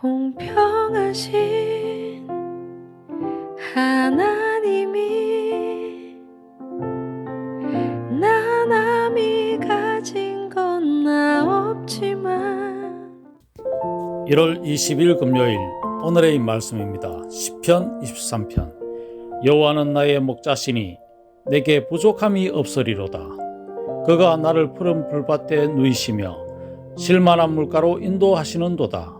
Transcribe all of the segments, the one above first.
공평하신 하나님이 나 남이 가진 건 나 없지만 1월 20일 금요일 오늘의 말씀입니다. 시편 23편 여호와는 나의 목자시니 내게 부족함이 없으리로다. 그가 나를 푸른 풀밭에 누이시며 실만한 물가로 인도하시는도다.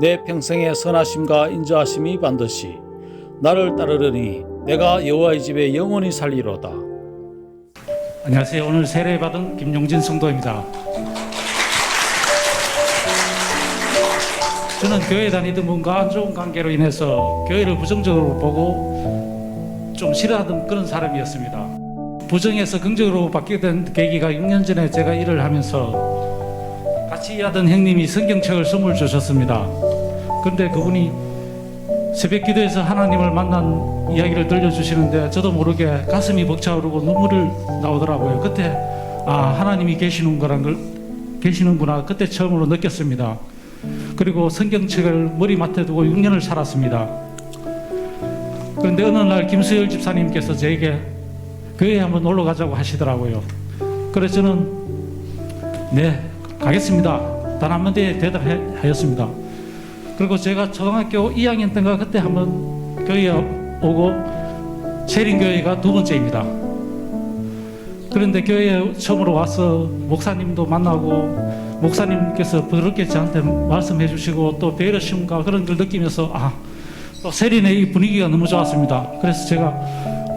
내 평생의 선하심과 인자하심이 반드시 나를 따르려니 내가 여호와의 집에 영원히 살리로다 안녕하세요. 오늘 세례 받은 김용진 성도입니다. 저는 교회 다니던 분과 안 좋은 관계로 인해서 교회를 부정적으로 보고 좀 싫어하던 그런 사람이었습니다. 부정에서 긍정으로 바뀌게 된 계기가 6년 전에 제가 일을 하면서 같이 일하던 형님이 성경책을 선물 주셨습니다. 그런데 그분이 새벽 기도에서 하나님을 만난 이야기를 들려주시는데 저도 모르게 가슴이 벅차오르고 눈물이 나오더라고요. 그때 아 하나님이 계시는 거란 걸 계시는구나 그때 처음으로 느꼈습니다. 그리고 성경책을 머리맡에 두고 6년을 살았습니다. 그런데 어느 날 김수열 집사님께서 저에게 교회에 한번 놀러 가자고 하시더라고요. 그래서 저는 네 가겠습니다. 단 한마디에 대답하였습니다. 그리고 제가 초등학교 2학년 때인가 그때 한번 교회에 오고 세린교회가 두 번째입니다. 그런데 교회에 처음으로 와서 목사님도 만나고 목사님께서 부드럽게 저한테 말씀해 주시고 또 배려심과 그런 걸 느끼면서 아, 또 세린의 이 분위기가 너무 좋았습니다. 그래서 제가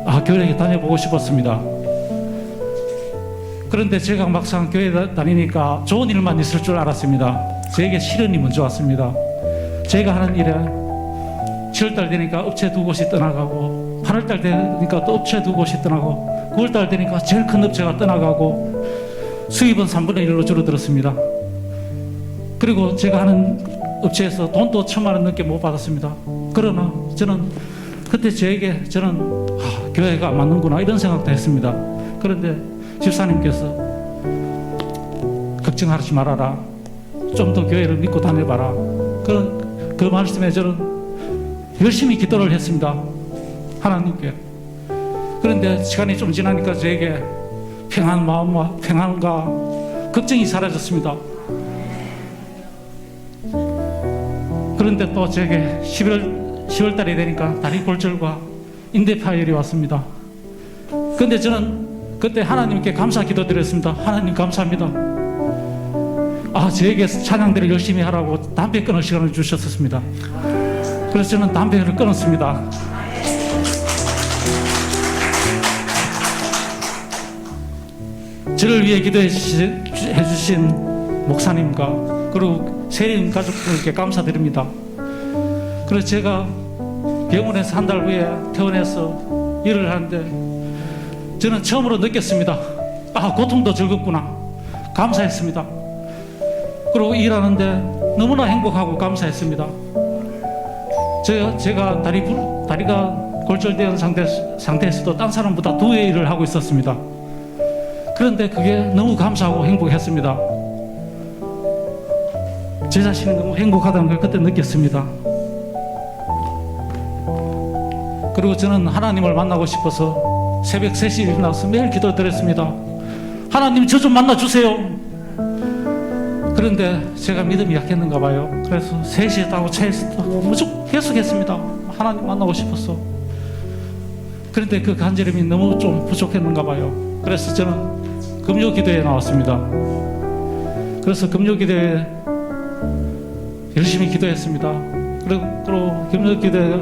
아, 교회에 다녀보고 싶었습니다. 그런데 제가 막상 교회 다- 다니니까 좋은 일만 있을 줄 알았습니다. 저에게 시련이 먼저 왔습니다. 제가 하는 일에 7월달 되니까 업체 두 곳이 떠나가고 8월달 되니까 또 업체 두 곳이 떠나고 9월달 되니까 제일 큰 업체가 떠나가고 수입은 3분의 1로 줄어들었습니다. 그리고 제가 하는 업체에서 돈도 천만 원 넘게 못 받았습니다. 그러나 저는 그때 저에게 저는 아, 교회가 안 맞는구나 이런 생각도 했습니다. 그런데 집사님께서 걱정하지 말아라. 좀 더 교회를 믿고 다녀봐라. 그런 그 말씀에 저는 열심히 기도를 했습니다. 하나님께. 그런데 시간이 좀 지나니까 저에게 평안 마음과 평안과 걱정이 사라졌습니다. 그런데 또 제게 11월 10월 달이 되니까 다리 골절과 인대 파열이 왔습니다. 그런데 저는 그때 하나님께 감사 기도 드렸습니다. 하나님 감사합니다. 아, 저에게 찬양대를 열심히 하라고 담배 끊을 시간을 주셨습니다. 그래서 저는 담배를 끊었습니다. 저를 위해 기도해 해주신 목사님과 그리고 세림 가족들께 감사드립니다. 그래서 제가 병원에서 한 달 후에 퇴원해서 일을 하는데 저는 처음으로 느꼈습니다. 아, 고통도 즐겁구나. 감사했습니다. 그리고 일하는데 너무나 행복하고 감사했습니다. 제가, 제가 다리, 부- 다리가 골절된 상태, 상태에서도 딴 사람보다 두배 일을 하고 있었습니다. 그런데 그게 너무 감사하고 행복했습니다. 제 자신이 너무 행복하다는 걸 그때 느꼈습니다. 그리고 저는 하나님을 만나고 싶어서 새벽 3시에 일어나서 매일 기도 드렸습니다. 하나님 저 좀 만나 주세요. 그런데 제가 믿음이 약했는가 봐요. 그래서 3시에 타고 차에서 무조건 계속 했습니다. 하나님 만나고 싶었어. 그런데 그 간절함이 너무 좀 부족했는가 봐요. 그래서 저는 금요 기도에 나왔습니다. 그래서 금요 기도에 열심히 기도했습니다. 그리고 또 금요 기도에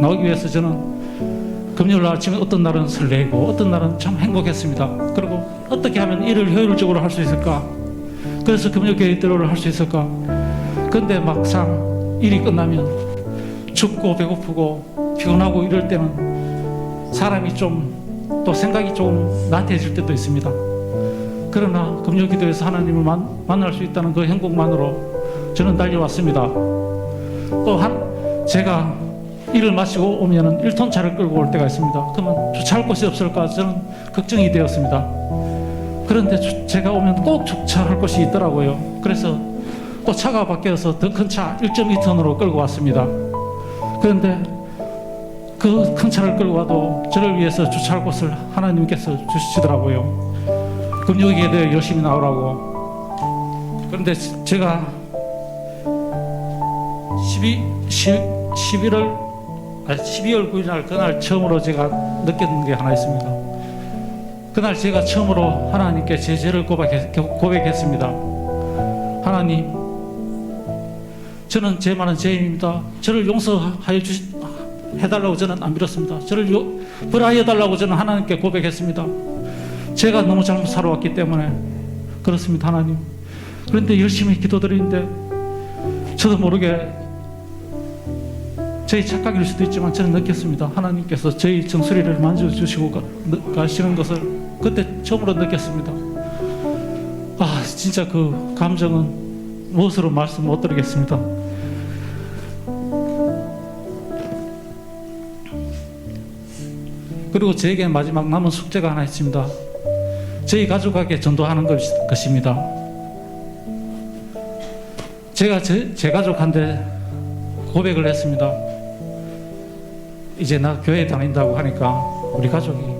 나오기 위해서 저는 금요일 날 아침에 어떤 날은 설레고 어떤 날은 참 행복했습니다. 그리고 어떻게 하면 일을 효율적으로 할 수 있을까? 그래서 금요 기도를 할 수 있을까? 근데 막상 일이 끝나면 춥고 배고프고 피곤하고 이럴 때는 사람이 좀 또 생각이 좀 나태해질 때도 있습니다. 그러나 금요 기도에서 하나님을 만, 만날 수 있다는 그 행복만으로 저는 달려왔습니다. 또 한 제가 일을 마치고 오면은 1톤 차를 끌고 올 때가 있습니다. 그러면 주차할 곳이 없을까 저는 걱정이 되었습니다. 그런데 주- 제가 오면 꼭 주차할 곳이 있더라고요. 그래서 또 차가 바뀌어서 더 큰 차 1.2톤으로 끌고 왔습니다. 그런데 그 큰 차를 끌고 와도 저를 위해서 주차할 곳을 하나님께서 주시더라고요. 금요기에 열심히 나오라고. 그런데 지- 제가 12, 11월, 아니 12월 9일 날 그날 처음으로 제가 느꼈는 게 하나 있습니다. 그날 제가 처음으로 하나님께 제 죄를 고백했, 고백했습니다. 하나님, 저는 죄 많은 죄인입니다. 저를 용서하여 주시, 해달라고 저는 안 빌었습니다. 저를 요, 벌하여 달라고 저는 하나님께 고백했습니다. 제가 너무 잘못 살아왔기 때문에 그렇습니다, 하나님. 그런데 열심히 기도드리는데 저도 모르게 저희 착각일 수도 있지만 저는 느꼈습니다. 하나님께서 저희 정수리를 만져주시고 가시는 것을 그때 처음으로 느꼈습니다. 아, 진짜 그 감정은 무엇으로 말씀 못 드리겠습니다. 그리고 저에게 마지막 남은 숙제가 하나 있습니다. 저희 가족에게 전도하는 것, 것입니다. 제가 제, 제 가족한테 고백을 했습니다. 이제 나 교회 다닌다고 하니까 우리 가족이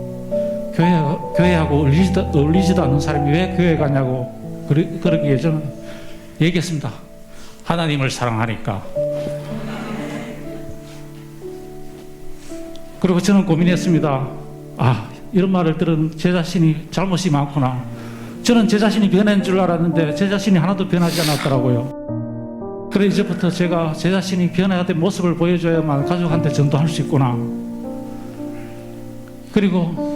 교회, 교회하고 어울리지도, 어울리지도 않는 사람이 왜 교회 가냐고 그러, 그러기에 저는 얘기했습니다. 하나님을 사랑하니까. 그리고 저는 고민했습니다. 아, 이런 말을 들은 제 자신이 잘못이 많구나. 저는 제 자신이 변한 줄 알았는데 제 자신이 하나도 변하지 않았더라고요. 그래 이제부터 제가 제 자신이 될 모습을 보여줘야만 가족한테 전도할 수 있구나. 그리고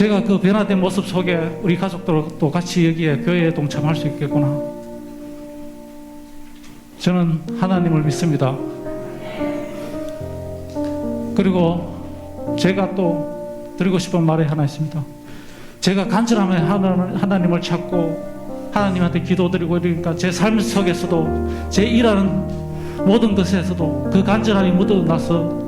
제가 그 변화된 모습 속에 우리 가족들도 같이 여기에 교회에 동참할 수 있겠구나. 저는 하나님을 믿습니다. 그리고 제가 또 드리고 싶은 말이 하나 있습니다. 제가 간절하면 하나님- 하나님을 찾고 하나님한테 기도드리고 이러니까 제 삶 속에서도 제 일하는 모든 것에서도 그 간절함이 묻어나서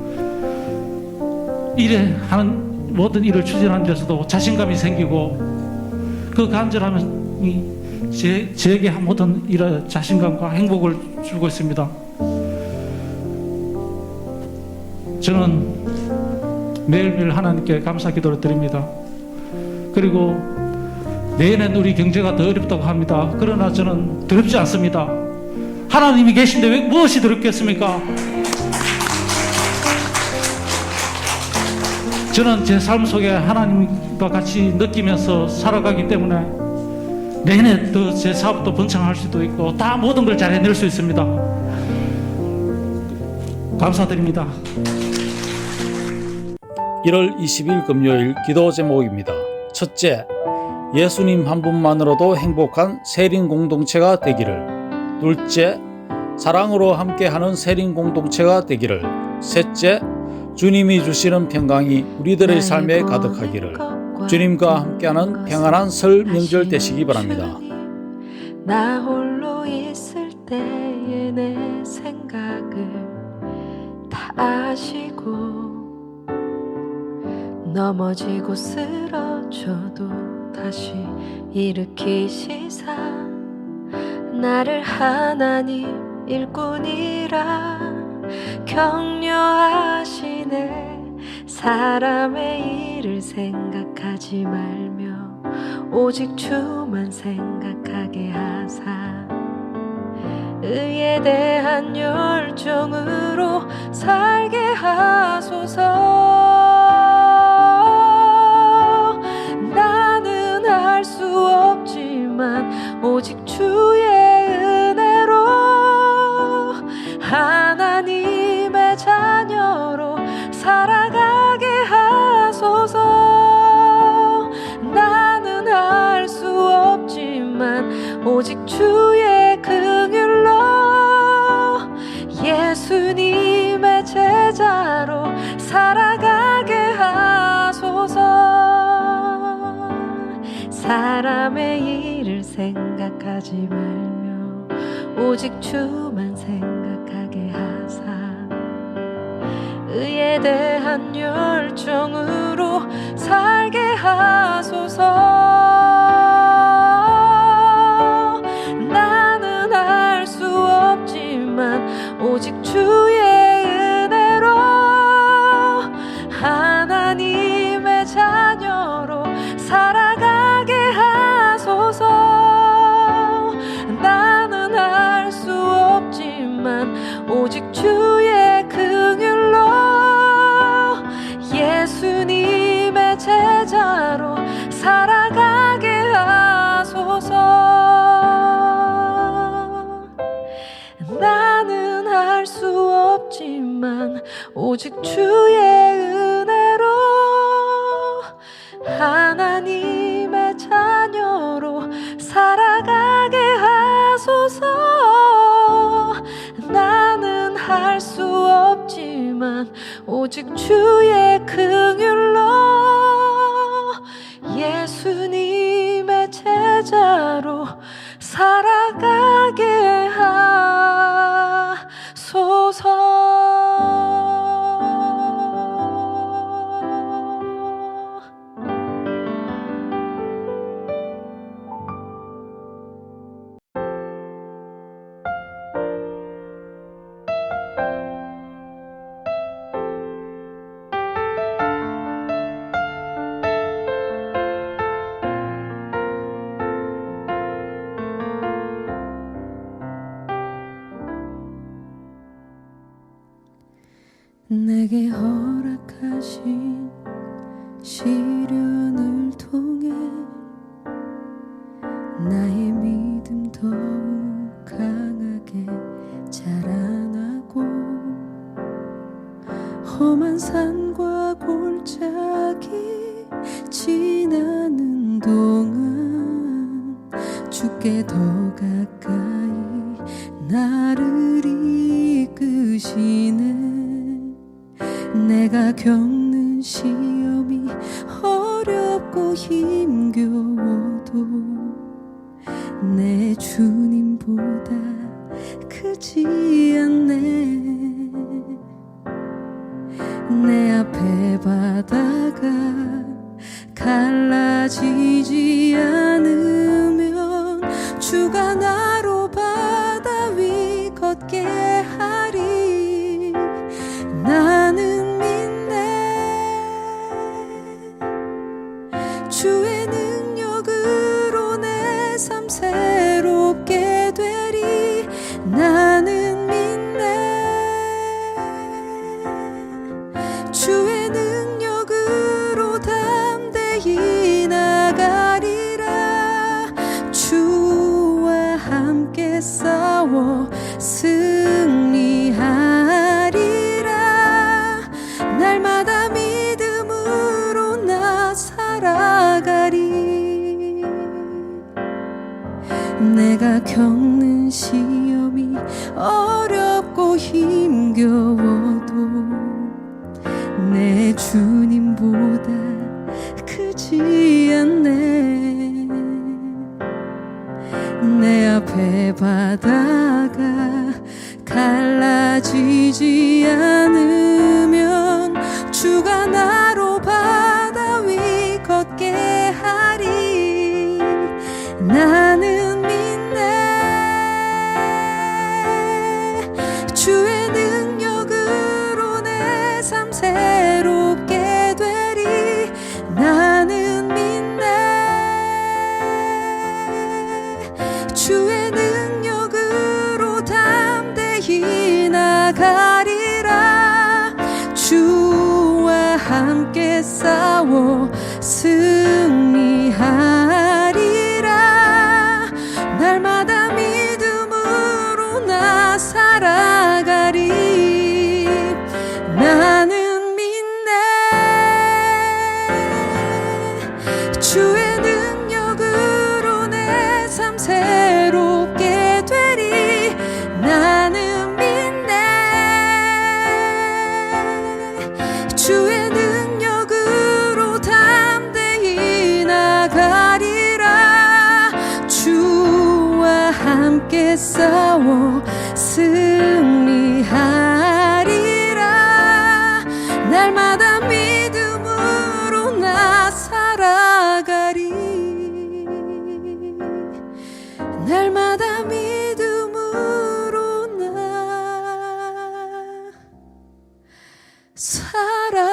일에 하는 모든 일을 추진하는 데서도 자신감이 생기고 그 간절함이 제, 제게 한 모든 일에 자신감과 행복을 주고 있습니다. 저는 매일매일 하나님께 감사 기도를 드립니다. 그리고 내년 우리 경제가 더 어렵다고 합니다. 그러나 저는 두렵지 않습니다. 하나님이 계신데 왜 무엇이 두렵겠습니까? 저는 제 삶 속에 하나님과 같이 느끼면서 살아가기 때문에 내내 더제 사업도 번창할 수도 있고 다 모든 걸 잘 해낼 수 있습니다. 감사드립니다. 1월 20일 금요일 기도 제목입니다. 첫째, 예수님 한 분만으로도 행복한 세린 공동체가 되기를. 둘째, 사랑으로 함께하는 세린 공동체가 되기를. 셋째, 주님이 주시는 평강이 우리들의 삶에 가득하기를. 주님과 함께하는 평안한 설 명절 되시기 바랍니다. 나 홀로 있을 때의 내 생각을 다 아시고 넘어지고 쓰러져도 다시 일으키시사 나를 하나님 일꾼이라 격려하시네. 사람의 일을 생각하지 말며 오직 주만 생각하게 하사. 의에 대한 열정으로 살게 하소서. 나는 할 수 없지만 오직 주의 은혜로 오직 주의 긍휼로 예수님의 제자로 살아가게 하소서. 사람의 일을 생각하지 말며 오직 주만 생각하게 하사. 의에 대한 열정으로 살게 하소서. 오직 주의 긍휼로 예수님의 제자로 살아가게 하. 내게 허락하신 시련. 记忆那 true 살아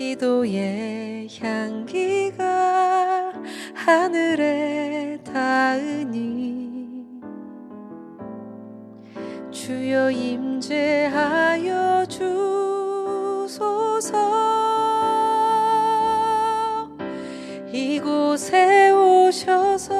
기도의 향기가 하늘에 닿으니 주여 임재하여 주소서. 이곳에 오셔서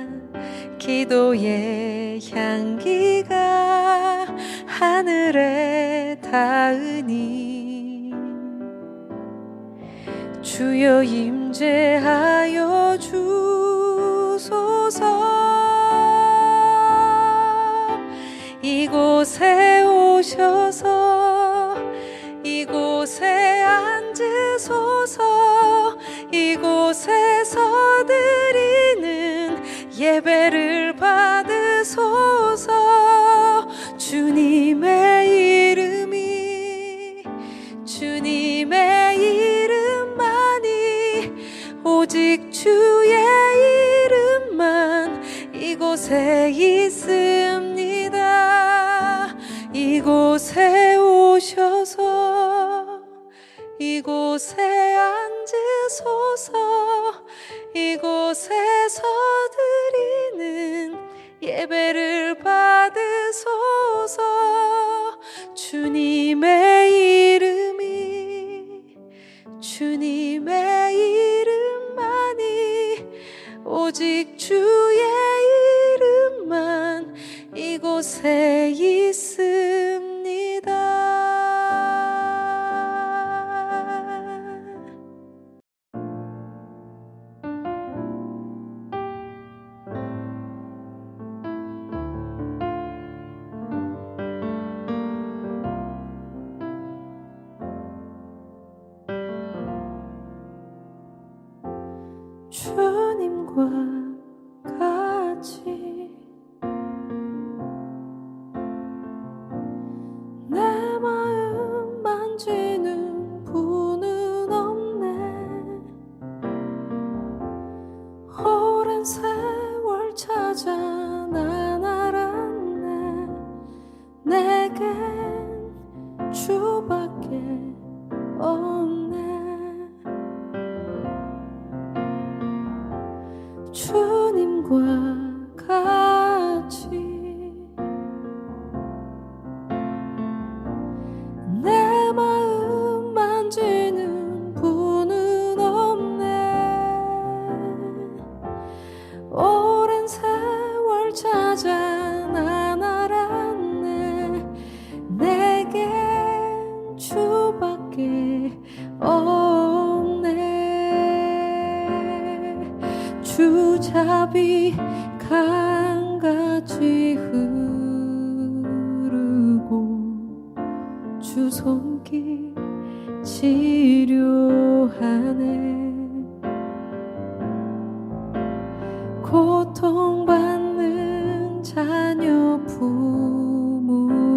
기도의 향기가 하늘에 닿으니 주여 임재하여 주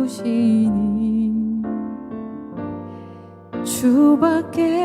품으시니 주밖에